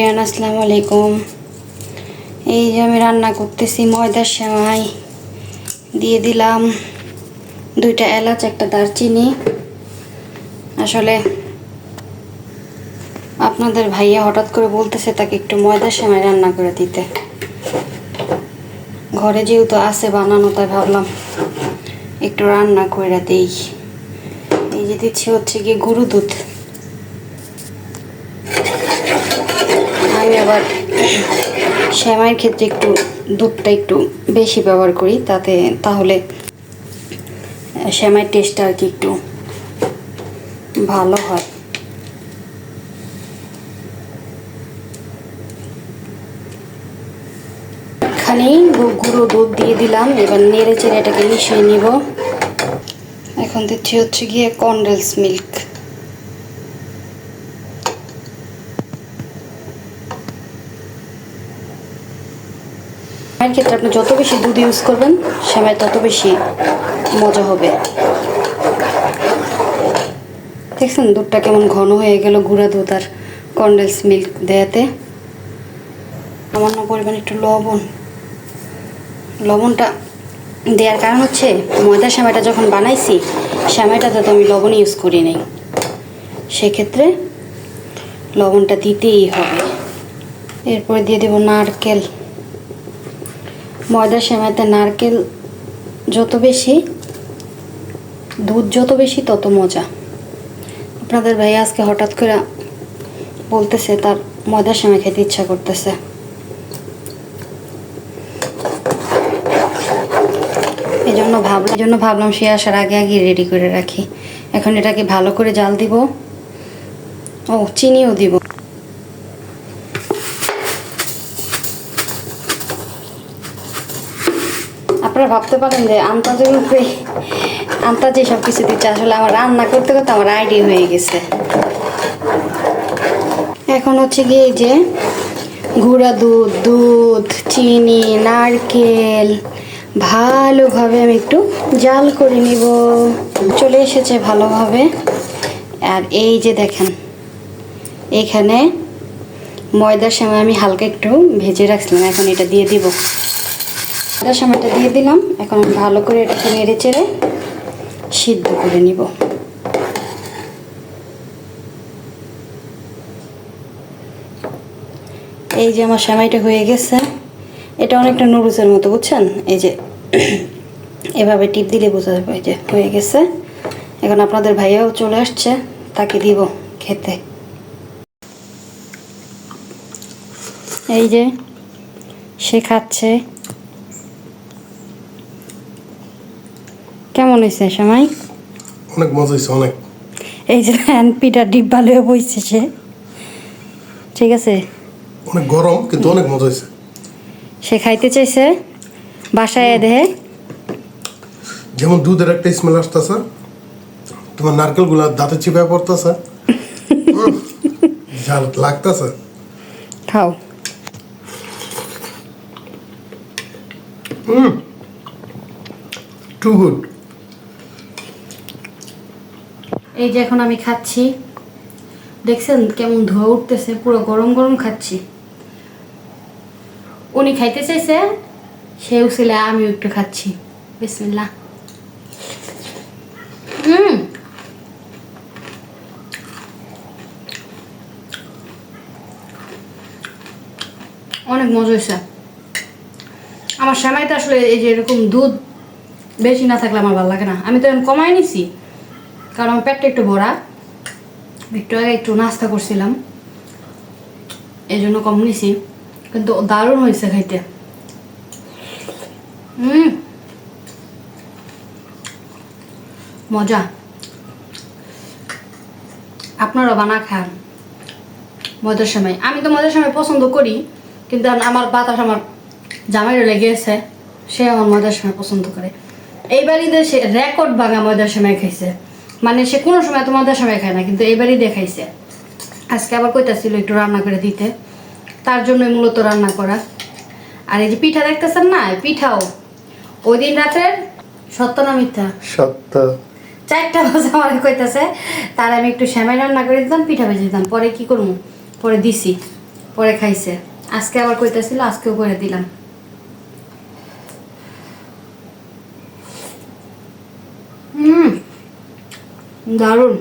আসসালামু আলাইকুম। এই যে আমি রান্না করতেছি, ময়দার সেমাই। দিয়ে দিলাম দুইটা এলাচ, একটা দারচিনি। আসলে আপনাদের ভাইয়া হঠাৎ করে বলতেছে তাকে একটু ময়দার সেমাই রান্না করে দিতে। ঘরে যেহেতু আছে বানানো, তাই ভাবলাম একটু রান্না করে দিই। এই যে দিচ্ছি হচ্ছে গিয়ে গরু দুধ আমি আবার শ্যামাইয়ের ক্ষেত্রে একটু দুধটা একটু বেশি ব্যবহার করি, তাতে তাহলে শ্যামাইয়ের টেস্টটা আর কি একটু ভালো হয়। খানি গুঁড়ো দুধ দিয়ে দিলাম, এবার নেড়ে চেড়ে এটাকে মিশিয়ে নিব। এখন দিচ্ছি হচ্ছে গিয়ে কন্ডেন্স মিল্ক সেমাইয়ের ক্ষেত্রে আপনি যত বেশি দুধ ইউজ করবেন সেমাই তত বেশি মজা হবে। দেখছেন দুধটা কেমন ঘন হয়ে গেল গুঁড়া দুধ আর কন্ডেন্স মিল্ক দেয়াতে। সামান্য পরিমাণ একটু লবণ। লবণটা দেওয়ার কারণ হচ্ছে, ময়দা সেমাইটা যখন বানাইছি সেমাইটাতে তো আমি লবণ ইউজ করি নাই। সেক্ষেত্রে লবণটা দিতেই হবে। এরপরে দিয়ে দেবো নারকেল। ময়দা সেমাইতে নারকেল যত বেশি, দুধ যত বেশি, তত মজা। আপনাদের ভাই আজকে হঠাৎ করে বলতেছে, তার ময়দা সেমাই খেতে ইচ্ছা করতেছে। এই জন্য ভাবলাম এই জন্য ভাবলাম সে আসার আগে আগে রেডি করে রাখি। এখন এটাকে ভালো করে জাল দিব। ও, চিনিও দিব। আপনারা ভাবতে পারেন যে আন্তাজের উপরে আন্তাজে সব কিছু দিচ্ছে, আসলে আমার রান্না করতে করতে আমার আইডি হয়ে গেছে। এখন হচ্ছে গিয়ে যে গুঁড়া দুধ দুধ, চিনি, নারকেল, ভালোভাবে আমি একটু জাল করে নিব। চলে এসেছে ভালোভাবে। আর এই যে দেখেন, এখানে ময়দার সময় আমি হালকা একটু ভেজে রাখছিলাম, এখন এটা দিয়ে দিব। সময়টা দিয়ে দিলাম। এখন ভালো করে এটাকে নেড়ে চেড়ে সিদ্ধ করে নিব। এই যে আমার সেমাইটা হয়ে গেছে। এটা অনেকটা নুডলসের মতো, বুঝছেন? এই যে এভাবে টিপ দিলে বোঝা যাবে যে হয়ে গেছে। এখন আপনাদের ভাইয়াও চলে আসছে, তাকে দিব খেতে। এই যে সে খাচ্ছে। কেমন হয়েছে সময়? অনেক মজা হয়েছে অনেক। এই যে হ্যান্ড পিঠা ডিব্বা লয়ে বইছে সে। ঠিক আছে? অনেক গরম কিন্তু অনেক মজা হয়েছে। সে খাইতে চাইছে? বাসায় দেহে। যেমন দুধের একটা স্মেল আসতেছে তোমার নারকেলগুলা দাঁতে চিপায় পড়তেছে। ঝাল লাগতেছে। খাও। টু গুড এই যে এখন আমি খাচ্ছি। দেখছেন কেমন ধোয়া উঠতেছে, পুরো গরম গরম খাচ্ছি। উনি খাইতে চাইছে, সেও ছিল, আমিও একটু খাচ্ছি। বিসমিল্লাহ। হুম। অনেক মজা হয়েছে আমার সেমাইতে আসলে এই যে এরকম দুধ বেশি না থাকলে আমার ভালো লাগে না। আমি তো এখন কমাই নিছি। কারণ আমার পেটটা একটু ভরা। একটু আগে একটু নাস্তা করছিলাম। এই জন্য কম নিছি। কিন্তু দারুণ হয়েছে খাইতে। মজা। আপনারা বানা খান। মজার সময়। আমি তো মজার সময় পছন্দ করি, কিন্তু আমার বাতাস আমার জামাইরে লেগেছে, সে আমার মজার সময় পছন্দ করে। এই বাড়িতে সে রেকর্ড ভাঙা মজার সময় খাইছে। মানে সে কোনো সময় তো মজার সময় খায় না কিন্তু বাড়ি দেখাইছে। আজকে আবার কইতাছিল একটু রান্না করে দিতে। তার জন্য মূলত রান্না করা। আর এই যে পিঠা দেখতেছেন না পিঠাও। ওই দিন রাতের সত্য না মিথ্যা? সত্য। চারটা বাজে আমার কইতাছে তার আমি একটু শ্যামাই রান্না করে দিতাম পিঠা ভেজে দিতাম। পরে কি করব? পরে দিছি পরে খাইছে। আজকে আবার কইতেছিল আজকেও করে দিলাম। হুম দারুণ